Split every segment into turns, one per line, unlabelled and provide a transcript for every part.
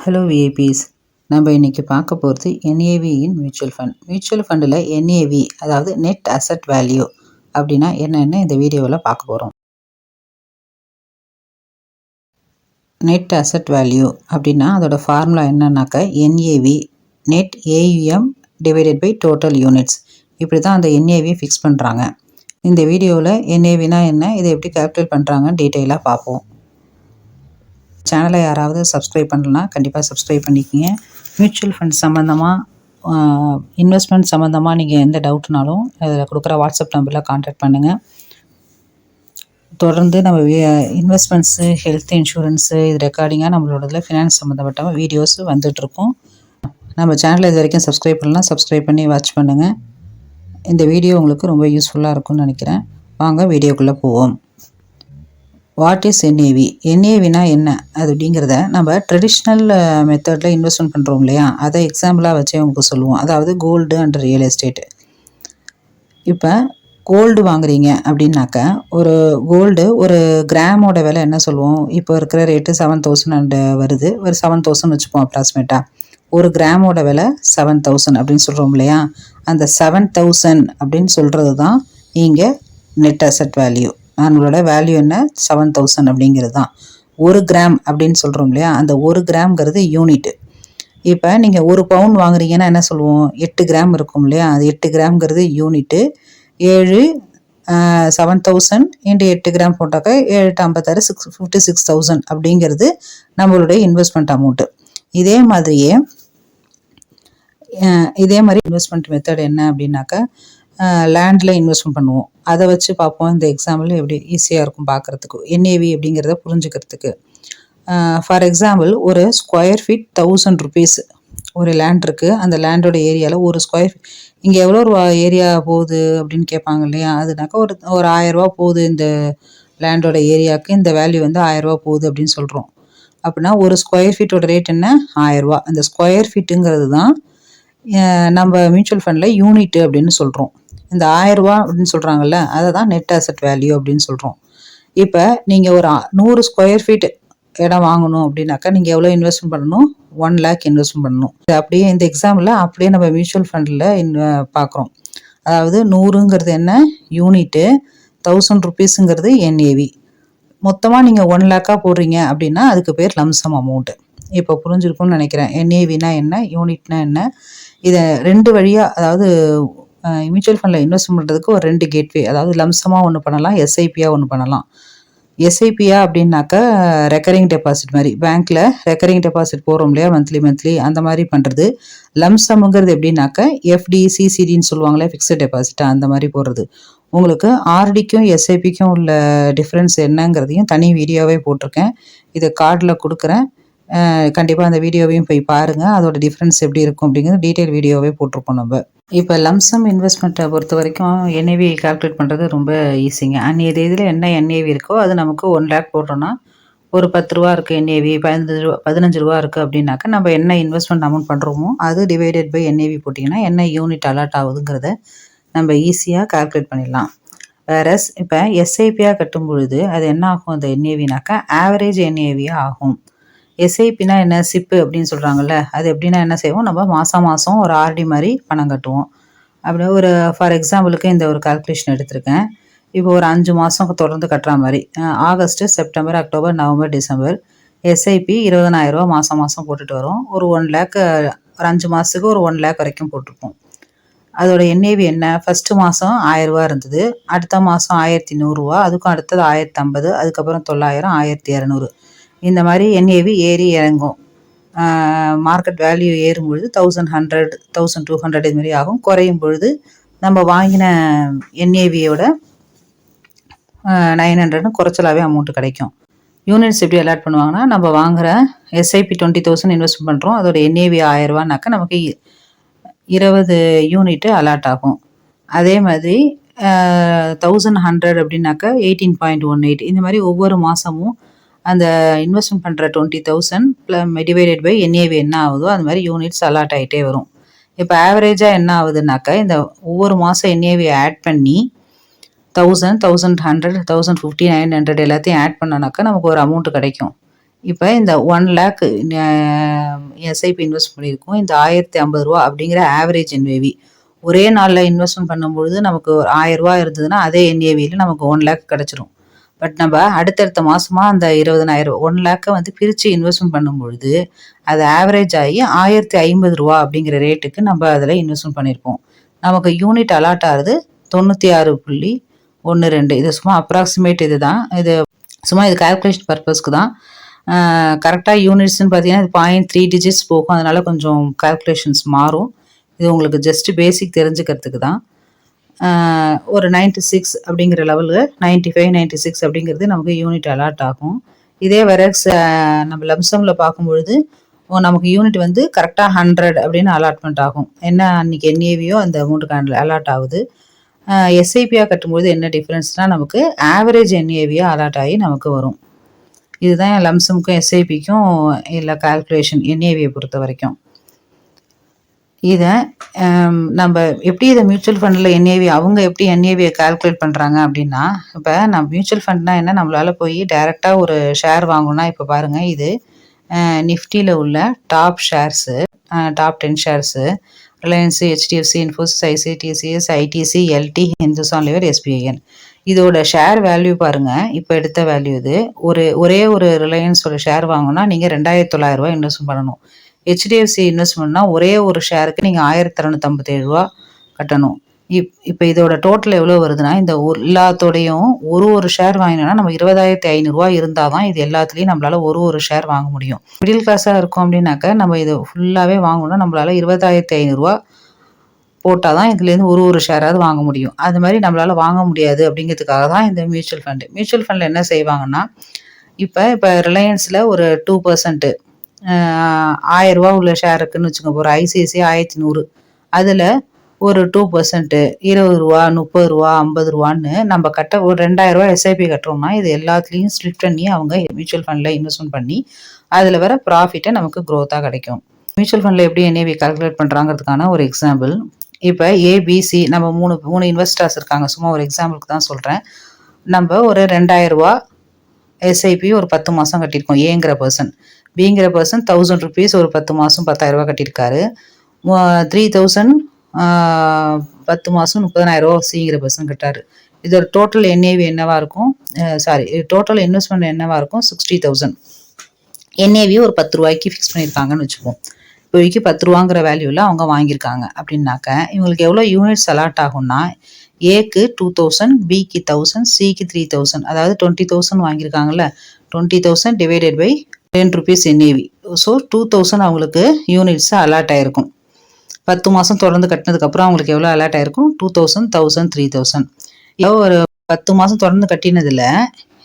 Hello VIPs நம்ம இன்றைக்கி பார்க்க போகிறது என்ஏவியின் மியூச்சுவல் ஃபண்ட் மியூச்சுவல் ஃபண்டில் என்ஏவி அதாவது நெட் அசட் வேல்யூ அப்படின்னா என்னென்னு இந்த வீடியோவில் பார்க்க போகிறோம் நெட் அசட் வேல்யூ அப்படின்னா அதோடய ஃபார்முலா என்னன்னாக்கா NAV net AUM divided by total units இப்படி தான் அந்த என்ஏவியை ஃபிக்ஸ் பண்ணுறாங்க இந்த வீடியோவில் என்ஏவினா என்ன இதை எப்படி கேல்குலேட் பண்ணுறாங்கன்னு டீட்டெயிலாக பார்ப்போம். சேனலை யாராவது சப்ஸ்கிரைப் பண்ணலன்னா கண்டிப்பாக சப்ஸ்கிரைப் பண்ணிக்கோங்க. மியூச்சுவல் ஃபண்ட் சம்மந்தமாக இன்வெஸ்ட்மெண்ட் சம்மந்தமாக நீங்கள் எந்த டவுட்னாலும் அதில் கொடுக்குற வாட்ஸ்அப் நம்பரில் கான்டாக்ட் பண்ணுங்கள் தொடர்ந்து நம்ம இன்வெஸ்ட்மெண்ட்ஸு ஹெல்த் இன்சூரன்ஸு இது ரெக்கார்டிங்காக நம்மளோடதில் ஃபினான்ஸ் சம்மந்தப்பட்ட வீடியோஸ் வந்துட்ருக்கோம் நம்ம சேனலை இது வரைக்கும் சப்ஸ்கிரைப் பண்ணலாம் சப்ஸ்கிரைப் பண்ணி வாட்ச் பண்ணுங்கள் இந்த வீடியோ உங்களுக்கு ரொம்ப யூஸ்ஃபுல்லாக இருக்கும்னு நினைக்கிறேன். வாங்க வீடியோக்குள்ளே போவோம். வாட் இஸ் என்ஏவி என்ஏவினா என்ன? அது அப்படிங்கிறத நம்ம ட்ரெடிஷ்னல் மெத்தடில் இன்வெஸ்ட்மெண்ட் பண்ணுறோம் இல்லையா? அதை எக்ஸாம்பிளாக வச்சு உங்களுக்கு சொல்லுவோம். அதாவது கோல்டு அண்ட் ரியல் எஸ்டேட் இப்போ கோல்டு வாங்குறீங்க அப்படின்னாக்கா ஒரு கோல்டு ஒரு கிராமோட விலை என்ன சொல்லுவோம்? இப்போ இருக்கிற ரேட்டு செவன் தௌசண்ட் அண்டு வருது. ஒரு செவன் தௌசண்ட் வச்சுப்போம் அப்ராக்சிமேட்டாக ஒரு கிராமோட விலை செவன் தௌசண்ட் அப்படின்னு சொல்கிறோம் இல்லையா? அந்த செவன் தௌசண்ட் அப்படின்னு சொல்கிறது தான் இங்கே நெட் அசட் வேல்யூ நம்மளோட வேல்யூ என்ன? செவன் தௌசண்ட் அப்படிங்கிறது தான் ஒரு கிராம் அப்படின்னு சொல்கிறோம் இல்லையா? அந்த ஒரு கிராம்ங்கிறது யூனிட்டு இப்போ நீங்கள் ஒரு பவுன் வாங்குறீங்கன்னா என்ன சொல்லுவோம்? எட்டு கிராம் இருக்கும் இல்லையா? அது எட்டு கிராம்ங்கிறது யூனிட்டு ஏழு செவன் தௌசண்ட் இன்ட்டு எட்டு கிராம் போட்டாக்க ஏழு ஐம்பத்தாறு சிக்ஸ் ஃபிஃப்டி சிக்ஸ் தௌசண்ட் அப்படிங்கிறது நம்மளுடைய இன்வெஸ்ட்மெண்ட் அமௌண்ட்டு இதே மாதிரியே இதே மாதிரி இன்வெஸ்ட்மெண்ட் மெத்தட் என்ன அப்படின்னாக்கா லேண்டில் இன்வெஸ்ட்மெண்ட் பண்ணுவோம். அதை வச்சு பார்ப்போம் இந்த எக்ஸாம்பிள் எப்படி ஈஸியாக இருக்கும் பார்க்குறதுக்கு. என்ஏவி அப்படிங்கிறத புரிஞ்சுக்கிறதுக்கு. ஃபார் எக்ஸாம்பிள் ஒரு ஸ்கொயர் ஃபீட் தௌசண்ட் ருபீஸ் ஒரு லேண்ட் இருக்குது அந்த லேண்டோட ஏரியாவில் ஒரு ஸ்கொயர் இங்கே எவ்வளோ ரூபா ஏரியா போகுது அப்படின்னு கேட்பாங்க இல்லையா? அதுனாக்கா ஒரு ஒரு ஆயரூபா போகுது இந்த லேண்டோட ஏரியாவுக்கு இந்த வேல்யூ வந்து ஆயரூபா போகுது அப்படின்னு சொல்கிறோம் அப்படின்னா ஒரு ஸ்கொயர் ஃபீட்டோட ரேட் என்ன? ஆயரூபா அந்த ஸ்கொயர் ஃபீட்டுங்கிறது தான் நம்ம மியூச்சுவல் ஃபண்டில் யூனிட்டு அப்படின்னு சொல்கிறோம் இந்த ஆயிரரூபா அப்படின்னு சொல்கிறாங்கல்ல அதை தான் நெட் அசட் வேல்யூ அப்படின்னு சொல்கிறோம் இப்போ நீங்கள் ஒரு நூறு ஸ்கொயர் ஃபீட் இடம் வாங்கணும் அப்படின்னாக்கா நீங்கள் எவ்வளோ இன்வெஸ்ட்மெண்ட் பண்ணணும்? ஒன் லேக் இன்வெஸ்ட்மெண்ட் பண்ணணும். இது அப்படியே இந்த எக்ஸாமில் அப்படியே நம்ம மியூச்சுவல் ஃபண்டில் இன் பார்க்குறோம் அதாவது நூறுங்கிறது என்ன? யூனிட்டு தௌசண்ட் ருபீஸுங்கிறது என்ஏவி மொத்தமாக நீங்கள் ஒன் லேக்காக போடுறீங்க அப்படின்னா அதுக்கு பேர் லம்சம் அமௌண்ட்டு இப்போ புரிஞ்சிருக்கும்னு நினைக்கிறேன். என்ஏவினா என்ன? யூனிட்னா என்ன? இதை ரெண்டு வழியாக அதாவது மியூச்சுவல் ஃபண்டில் இன்வெஸ்ட் பண்ணுறதுக்கு ஒரு ரெண்டு கேட்வே அதாவது லம்சமாக ஒன்று பண்ணலாம் எஸ்ஐபியாக ஒன்று பண்ணலாம். எஸ்ஐபியா அப்படின்னாக்கா ரெக்கரிங் டெபாசிட் மாதிரி. பேங்க்கில் ரெக்கரிங் டெபாசிட் போகிறோம் இல்லையா மந்த்லி மந்த்லி அந்த மாதிரி பண்ணுறது லம்சம்ங்கிறது எப்படின்னாக்கா எஃப்டி சிசிடின்னு சொல்லுவாங்களே ஃபிக்ஸட் டெபாசிட்டா அந்த மாதிரி போடுறது. உங்களுக்கு ஆர்டிக்கும் எஸ்ஐபிக்கும் உள்ள டிஃப்ரென்ஸ் என்னங்கிறதையும் தனி வீடியோவே போட்டிருக்கேன். இதை கார்டில் கொடுக்குறேன். கண்டிப்பாக அந்த வீடியோவையும் போய் பாருங்கள் அதோட டிஃப்ரென்ஸ் எப்படி இருக்கும் அப்படிங்கிறது டீட்டெயில் வீடியோவே போட்டிருக்கோம் நம்ம. இப்போ லம்சம் இன்வெஸ்ட்மெண்ட்டை பொறுத்த வரைக்கும் என்ஏவி கால்குலேட் பண்ணுறது ரொம்ப ஈஸிங்க அந்நிய இதில் என்ன என்ஏவி இருக்கோ அது நமக்கு ஒன் லேக் போடுறோன்னா ஒரு பத்து ரூபா இருக்குது என்ஏவி பதினஞ்சு ரூபா பதினஞ்சு ரூபா இருக்குது அப்படின்னாக்கா நம்ம என்ன இன்வெஸ்ட்மெண்ட் அமௌண்ட் பண்ணுறோமோ அது டிவைடட் பை என்ஏவி போட்டிங்கன்னா என்ன யூனிட் அலாட் ஆகுதுங்கிறத நம்ம ஈஸியாக கால்குலேட் பண்ணிடலாம். வேறஸ் இப்போ எஸ்ஐபியாக கட்டும் பொழுது அது என்ன ஆகும்? அந்த என்ஏவினாக்கா ஆவரேஜ் என்ஏவியாக ஆகும். எஸ்ஐபினா என்ன சிப்பு அப்படின்னு சொல்கிறாங்கல்ல அது எப்படின்னா என்ன செய்வோம் நம்ம மாதம் மாதம் ஒரு ஆர்டி மாதிரி பணம் கட்டுவோம். அப்படி ஒரு ஃபார் எக்ஸாம்பிளுக்கு இந்த ஒரு கால்குலேஷன் எடுத்திருக்கேன். இப்போ ஒரு அஞ்சு மாதம் தொடர்ந்து கட்டுற மாதிரி August September October November December SIP இருபதனாயிரரூவா மாதம் மாதம் போட்டுட்டு வரும். ஒரு ஒன் லேக் ஒரு அஞ்சு மாதத்துக்கு ஒரு ஒன் லேக் வரைக்கும் போட்டிருப்போம். அதோட என்ஏவி என்ன? ஃபஸ்ட்டு மாதம் ஆயிரரூவா இருந்தது. அடுத்த மாதம் ஆயிரத்தி நூறுரூவா அதுக்கும் அடுத்தது ஆயிரத்தி ஐம்பது அதுக்கப்புறம் தொள்ளாயிரம் ஆயிரத்தி இரநூறு. இந்த மாதிரி என்ஏவி ஏறி இறங்கும். மார்க்கெட் வேல்யூ ஏறும் பொழுது thousand hundred thousand two hundred இது மாதிரி ஆகும். குறையும் பொழுது நம்ம வாங்கின என்ஏவியோட நைன் ஹண்ட்ரட்னு குறைச்சலாகவே அமௌண்ட்டு கிடைக்கும். யூனிட்ஸ் எப்படி அலாட் பண்ணுவாங்கன்னா நம்ம வாங்குகிற எஸ்ஐபி டுவெண்ட்டி தௌசண்ட் இன்வெஸ்ட் பண்ணுறோம் அதோட என்ஏவி ஆயிரரூவானாக்கா நமக்கு இருபது யூனிட்டு அலாட் ஆகும். அதே மாதிரி தௌசண்ட் ஹண்ட்ரட் அப்படின்னாக்கா எயிட்டீன் பாயிண்ட் ஒன் எயிட் இந்த மாதிரி ஒவ்வொரு மாதமும் அந்த இன்வெஸ்ட்மெண்ட் பண்ணுற twenty thousand divided by NAV என்ன ஆகுதோ அந்த மாதிரி யூனிட்ஸ் அலாட் ஆகிட்டே வரும். இப்போ ஆவரேஜாக என்ன ஆகுதுனாக்கா இந்த ஒவ்வொரு மாதம் என்ஏவி ஆட் பண்ணி thousand thousand hundred thousand fifty nine hundred எல்லாத்தையும் ஆட் பண்ணோனாக்கா நமக்கு ஒரு அமௌண்ட் கிடைக்கும். இப்போ இந்த ஒன் லேக் எஸ்ஐபி இன்வெஸ்ட் பண்ணியிருக்கோம். இந்த ஆயிரத்தி ஐம்பது ரூபா அப்படிங்கிற ஆவரேஜ் என்ஏவி ஒரே நாளில் இன்வெஸ்ட்மெண்ட் பண்ணும்பொழுது நமக்கு ஒரு ஆயிரரூவா இருந்ததுன்னா அதே என்ஏவியில் நமக்கு ஒன் லேக் கிடச்சிரும். பட் நம்ம அடுத்தடுத்த மாதமாக அந்த இருபதனாயிரம் ஒன் லேக்கை வந்து பிரித்து இன்வெஸ்ட்மெண்ட் பண்ணும்பொழுது அது ஆவரேஜ் ஆகி ஆயிரத்தி ஐம்பது ரூபா அப்படிங்கிற ரேட்டுக்கு நம்ம அதில் இன்வெஸ்ட்மெண்ட் பண்ணியிருப்போம் நமக்கு யூனிட் அலாட் ஆகுது தொண்ணூற்றி ஆறு புள்ளி ஒன்று ரெண்டு. இது சும்மா அப்ராக்சிமேட் இது தான் இது சும்மா இது கால்குலேஷன் பர்பஸ்க்கு தான். கரெக்டாக யூனிட்ஸ்னு பார்த்தீங்கன்னா இது பாயிண்ட் த்ரீ டிஜிட்ஸ் போகும். அதனால் கொஞ்சம் கால்குலேஷன்ஸ் மாறும். இது உங்களுக்கு ஜஸ்ட் பேசிக் தெரிஞ்சுக்கிறதுக்கு தான். ஒரு நைன்ட்டி சிக்ஸ் அப்படிங்கிற லெவலில் நைன்ட்டி ஃபைவ் நைன்ட்டி சிக்ஸ் அப்படிங்கிறது நமக்கு யூனிட் அலாட் ஆகும். இதே வெரக்ஸ் நம்ம லம்சமில் பார்க்கும்பொழுது நமக்கு யூனிட் வந்து கரெக்டாக ஹண்ட்ரட் அப்படின்னு அலாட்மெண்ட் ஆகும். என்ன அன்றைக்கி என்ஏவியோ அந்த அமௌண்ட்டுக்கு அலாட் ஆகுது? எஸ்ஐபியாக கட்டும்போது என்ன டிஃப்ரென்ஸ்னால் நமக்கு ஆவரேஜ் என்ஏவியாக அலாட் ஆகி நமக்கு வரும். இதுதான் லம்சமுக்கும் எஸ்ஐபிக்கும் இல்லை கால்குலேஷன் என்ஏவியை பொறுத்த வரைக்கும். இதை நம்ம எப்படி இதை மியூச்சுவல் ஃபண்டில் என்ஏவி அவங்க எப்படி என்ஏவியை கால்குலேட் பண்ணுறாங்க அப்படின்னா இப்போ நம்ம மியூச்சுவல் ஃபண்ட்னா என்ன? நம்மளால் போய் டைரெக்டாக ஒரு ஷேர் வாங்கணும்னா இப்போ பாருங்கள் இது நிஃப்டியில் உள்ள top shares top ten shares Reliance HDFC Infosys ஐசிடிசிஎஸ் ITC LT Hindustan liver SBIN இதோட ஷேர் வேல்யூ பாருங்கள் இப்போ எடுத்த வேல்யூ இது. ஒரு ஒரே ஒரு ரிலையன்ஸோட ஷேர் வாங்கினா நீங்கள் ரெண்டாயிரத்தி தொள்ளாயிரரூவா இன்வெஸ்ட் பண்ணணும். ஹெச்டிஎஃப்சி இன்வெஸ்ட்மெண்ட்னா ஒரே ஒரு ஷேருக்கு நீங்கள் ஆயிரத்தி இரநூத்தம்பத்தேழு ரூபா கட்டணும். இப் இப்போ இதோட டோட்டல் எவ்வளோ வருதுன்னா இந்த எல்லாத்தோடையும் ஒரு ஒரு ஷேர் வாங்கினோம்னா நம்ம இருபதாயிரத்தி ஐநூறுரூவா இருந்தால் தான் இது எல்லாத்துலேயும் நம்மளால் ஒரு ஒரு ஷேர் வாங்க முடியும். மிடில் கிளாஸாக இருக்கும் அப்படின்னாக்கா நம்ம இது ஃபுல்லாகவே வாங்கணும்னா நம்மளால் இருபதாயிரத்தி ஐநூறுரூவா போட்டால் தான் இதுலேருந்து ஒரு ஒரு ஷேராவது வாங்க முடியும். அது மாதிரி நம்மளால் வாங்க முடியாது அப்படிங்கிறதுக்காக தான் இந்த மியூச்சுவல் ஃபண்டு மியூச்சுவல் ஃபண்டில் என்ன செய்வாங்கன்னா இப்போ இப்போ ரிலையன்ஸில் ஒரு டூ பர்சன்ட்டு ஆயிரரூவா உள்ள ஷேர் இருக்குன்னு வச்சுக்கோங்க. ஒரு ஐசிஐசி ஆயிரத்தி நூறு. அதில் ஒரு டூ பர்சன்ட்டு இருபது ரூபா முப்பது ரூபா ஐம்பது ரூபான்னு நம்ம கட்ட ஒரு ரெண்டாயிரரூவா எஸ்ஐபி கட்டுறோம்னா இது எல்லாத்துலேயும் ஸ்ப்ளிட் பண்ணி அவங்க மியூச்சுவல் ஃபண்டில் இன்வெஸ்ட்மெண்ட் பண்ணி அதில் வர ப்ராஃபிட்டை நமக்கு க்ரோத்தாக கிடைக்கும். மியூச்சுவல் ஃபண்டில் எப்படி என்ஏவி கால்குலேட் பண்ணுறாங்கிறதுக்கான ஒரு எக்ஸாம்பிள் இப்போ ஏபிசி நம்ம மூணு மூணு இன்வெஸ்டர்ஸ் இருக்காங்க. சும்மா ஒரு எக்ஸாம்பிளுக்கு தான் சொல்கிறேன் நம்ம ஒரு ரெண்டாயிரரூவா எஸ்ஐபி ஒரு பத்து மாதம் கட்டியிருக்கோம். ஏங்கிற பர்சன் பிங்கிற பர்சன் தௌசண்ட் ருபீஸ் ஒரு பத்து மாதம் பத்தாயிரரூபா கட்டியிருக்காரு. த்ரீ தௌசண்ட் பத்து மாதம் முப்பதனாயிரரூவா சிங்கிற பர்சன் கட்டாரு இதோட டோட்டல் என்ஏவி என்னவாக இருக்கும்? சாரி டோட்டல் இன்வெஸ்ட்மெண்ட் என்னவாக இருக்கும்? சிக்ஸ்டி தௌசண்ட் என்ஏவி ஒரு பத்து ரூபாய்க்கு ஃபிக்ஸ் பண்ணியிருக்காங்கன்னு வச்சுப்போம் இப்போதைக்கு பத்து ரூபாங்கிற வேல்யூவில் அவங்க வாங்கியிருக்காங்க அப்படின்னாக்க இவங்களுக்கு எவ்வளோ யூனிட்ஸ் அலாட் ஆகும்னா ஏக்கு டூ தௌசண்ட் பிக்கு தௌசண்ட் சிக்கு த்ரீ தௌசண்ட் அதாவது twenty thousand வாங்கியிருக்காங்கல்ல. Twenty thousand divided by ten rupees NAV so two thousand அவங்களுக்கு யூனிட்ஸ் அலாட் ஆகிருக்கும் பத்து மாதம் தொடர்ந்து கட்டினதுக்கப்புறம் அவங்களுக்கு எவ்வளோ அலாட் ஆகிருக்கும் two thousand thousand three thousand இப்போ ஒரு பத்து மாதம் தொடர்ந்து கட்டினதில்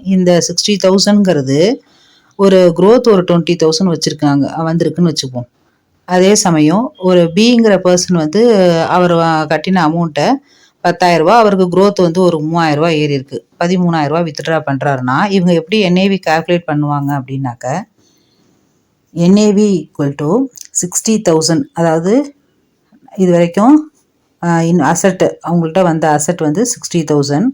இந்த சிக்ஸ்டி தௌசண்ட்ங்கிறது ஒரு க்ரோத் ஒரு டுவெண்ட்டி தௌசண்ட் வச்சுருக்காங்க வந்திருக்குன்னு வச்சுப்போம். அதே சமயம் ஒரு பிங்கிற பர்சன் வந்து அவர் கட்டின அமௌண்ட்டை பத்தாயிரரூபா அவருக்கு க்ரோத் வந்து ஒரு மூவாயிரரூபா ஏறி இருக்கு பதிமூணாயிரரூபா வித்ட்ரா பண்ணுறாருன்னா இவங்க எப்படி என்ஏவி கால்குலேட் பண்ணுவாங்க அப்படின்னாக்க NAV equal to sixty thousand அதாவது இது வரைக்கும் இன் அசட்டு அவங்கள்ட்ட வந்த அசட் வந்து sixty thousand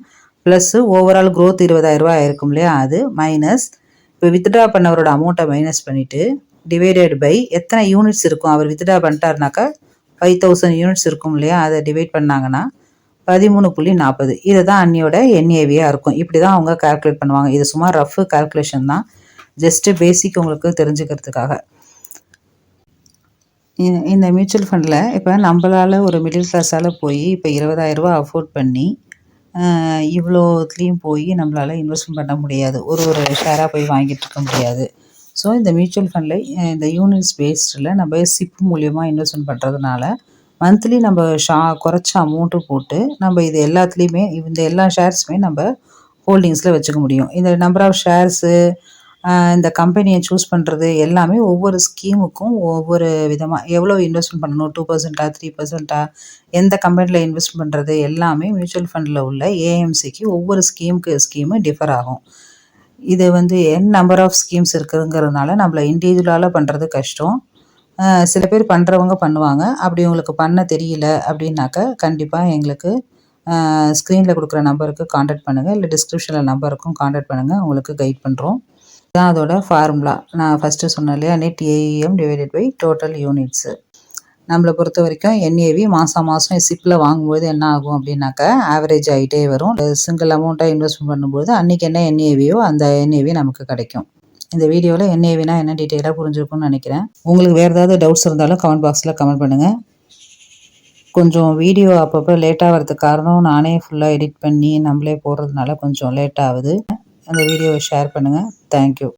plus overall growth இருபதாயிரரூபா ஆயிருக்கும் இல்லையா? அது மைனஸ் இப்போ வித்ட்ரா பண்ணவரோட அமௌண்ட்டை மைனஸ் பண்ணிவிட்டு டிவைடட் பை எத்தனை யூனிட்ஸ் இருக்கும்? அவர் வித்ட்ரா பண்ணிட்டாருனாக்கா ஃபைவ் தௌசண்ட் யூனிட்ஸ் இருக்கும் இல்லையா? அதை டிவைட் பண்ணாங்கன்னா பதிமூணு புள்ளி நாற்பது. இதை தான் அன்னியோட என்ஏவியாக இருக்கும். இப்படி தான் அவங்க கால்குலேட் பண்ணுவாங்க. இது சும்மா ரஃப் கால்குலேஷன் தான். ஜஸ்ட்டு பேசிக் உங்களுக்கு தெரிஞ்சுக்கிறதுக்காக. இந்த மியூச்சுவல் ஃபண்டில் இப்போ நம்மளால் ஒரு மிடில் கிளாஸால் போய் இப்போ இருபதாயிரரூபா அஃபோர்ட் பண்ணி இவ்வளோத்துலேயும் போய் நம்மளால் இன்வெஸ்ட்மெண்ட் பண்ண முடியாது. ஒரு ஒரு ஷேராக போய் வாங்கிட்டு இருக்க முடியாது. ஸோ இந்த மியூச்சுவல் ஃபண்டில் இந்த யூனிட்ஸ் பேஸ்டில் நம்ம சிப் மூலியமாக இன்வெஸ்ட்மெண்ட் பண்ணுறதுனால மந்த்லி நம்ம ஷா குறைச்ச அமௌண்ட்டு போட்டு நம்ம இது எல்லாத்துலேயுமே இந்த எல்லா ஷேர்ஸுமே நம்ம ஹோல்டிங்ஸில் வச்சுக்க முடியும். இந்த நம்பர் ஆஃப் ஷேர்ஸு இந்த கம்பெனியை சூஸ் பண்ணுறது எல்லாமே ஒவ்வொரு ஸ்கீமுக்கும் ஒவ்வொரு விதமாக எவ்வளோ இன்வெஸ்ட்மெண்ட் பண்ணணும்? டூ பர்சன்ட்டா த்ரீ பர்சன்ட்டா எந்த கம்பெனியில் இன்வெஸ்ட் பண்ணுறது எல்லாமே மியூச்சுவல் ஃபண்டில் உள்ள ஏஎம்சிக்கு ஒவ்வொரு ஸ்கீமுக்கு ஸ்கீமு டிஃபர் ஆகும். இது வந்து என் நம்பர் ஆஃப் ஸ்கீம்ஸ் இருக்குதுங்கிறதுனால நம்மளை இண்டிவிஜுவலால் பண்ணுறது கஷ்டம். சில பேர் பண்ணுறவங்க பண்ணுவாங்க. அப்படி உங்களுக்கு பண்ண தெரியல அப்படின்னாக்கா கண்டிப்பாக எங்களுக்கு ஸ்க்ரீனில் கொடுக்குற நம்பருக்கு காண்டாக்ட் பண்ணுங்கள் இல்லை டிஸ்கிரிப்ஷனில் நம்பருக்கும் காண்டாக்ட் பண்ணுங்கள் உங்களுக்கு கைட் பண்ணுறோம் இதுதான் அதோட ஃபார்முலா நான் ஃபஸ்ட்டு சொன்னேன் இல்லையா? Net AEM divided by total units நம்மளை பொறுத்த வரைக்கும் என்ஏவி மாதம் மாதம் சிப்பில் வாங்கும்போது என்ன ஆகும் அப்படின்னாக்கா ஆவரேஜ் ஆகிட்டே வரும். சிங்கிள் அமௌண்ட்டாக இன்வெஸ்ட்மெண்ட் பண்ணும்போது அன்றைக்கி என்ன என்ஏவியோ அந்த என்ஏவி நமக்கு கிடைக்கும். இந்த வீடியோவில் என்ஏவினா என்ன டீட்டெயிலாக புரிஞ்சிருக்கும்னு நினைக்கிறேன். உங்களுக்கு வேறு ஏதாவது டவுட்ஸ் இருந்தாலும் கமெண்ட் பாக்ஸில் கமெண்ட் பண்ணுங்கள் கொஞ்சம் வீடியோ அப்பப்போ லேட்டாக வரதுக்கு காரணம் நானே ஃபுல்லாக எடிட் பண்ணி நம்மளே போடுறதுனால கொஞ்சம் லேட் ஆகுது. அந்த வீடியோவை ஷேர் பண்ணுங்கள் தேங்க்யூ.